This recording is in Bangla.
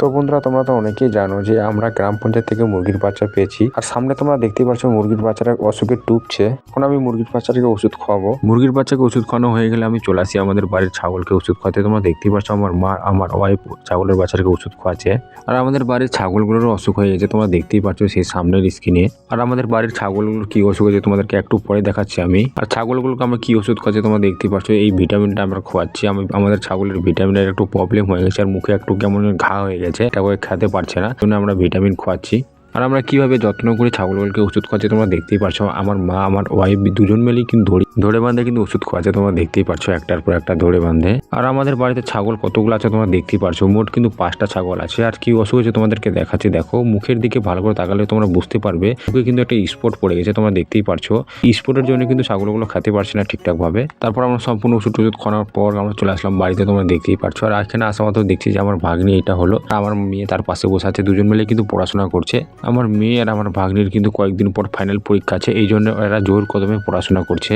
তো বন্ধুরা, তোমরা তো অনেকেই জানো যে আমরা গ্রাম পঞ্চায়েত থেকে মুরগির বাচ্চা পেয়েছি। আর সামনে তোমরা দেখতেই পাচ্ছ মুরগির বাচ্চাটা অসুখে টুকছে এখন আমি মুরগির বাচ্চাটাকে ওষুধ খাওয়াবো। মুরগির বাচ্চাকে ওষুধ খাওয়ানো হয়ে গেলে আমি চলে আসি আমাদের বাড়ির ছাগলকে ওষুধ খাওয়াতে। তোমরা দেখতেই পাচ্ছ আমার মা, আমার ওয়াইফ ছাগলের বাচ্চাটাকে ওষুধ খাওয়াচ্ছে। আর আমাদের বাড়ির ছাগলগুলোরও অসুখ হয়ে গেছে, তোমরা দেখতেই পাচ্ছ সেই সামনের স্ক্রিনে আর আমাদের বাড়ির ছাগলগুলোর কি অসুখ হয়েছে তোমাদেরকে একটু পরে দেখাচ্ছি আমি। আর ছাগলগুলোকে আমরা কি ওষুধ খাচ্ছি তোমরা দেখতেই পাচ্ছ, এই ভিটামিনটা আমরা খাওয়াচ্ছি। আমি, আমাদের ছাগলের ভিটামিনের একটু প্রবলেম হয়ে গেছে, আর মুখে একটু কেমন ঘা হয়ে গেছে। এটা করে খেতে পারছে না জন্য আমরা ভিটামিন খোয়াচ্ছি। আর আমরা কীভাবে যত্ন করে ছাগলগুলোকে ওষুধ খাওয়াচ্ছি তোমরা দেখতেই পারছ, আমার মা, আমার ওয়াইফ দুজন মিলেই কিন্তু ধরে বাঁধে কিন্তু ওষুধ খাওয়াচ্ছে তোমরা দেখতেই পাচ্ছ একটার পর একটা ধরে বাঁধে। আর আমাদের বাড়িতে ছাগল কতগুলো আছে তোমরা দেখতেই পারছ, মোট কিন্তু পাঁচটা ছাগল আছে। আর কি অসুখ হয়েছে তোমাদেরকে দেখাচ্ছি, দেখো, মুখের দিকে ভালো করে তাকালে তোমরা বুঝতে পারবে, মুখে কিন্তু একটা স্পট পড়ে গেছে, তোমরা দেখতেই পারছ। স্পটের জন্য কিন্তু ছাগলগুলো খেতে পারছে না ঠিকঠাক ভাবে তারপর আমরা সম্পূর্ণ ওষুধ টষুধ খাওয়ানোর পর আমরা চলে আসলাম বাড়িতে, তোমরা দেখতেই পারছ। আর এখানে আসা মাত্র দেখছি যে আমার ভাগ্নি এটা হলো। আমার মেয়ে তার পাশে বসে আছে, দুজন মিলে কিন্তু পড়াশোনা করছে। আমার মেয়ে আর আমার ভাগ্নির কিন্তু কয়েকদিন পর ফাইনাল পরীক্ষা আছে, এই জন্য এরা জোর কদমে পড়াশোনা করছে।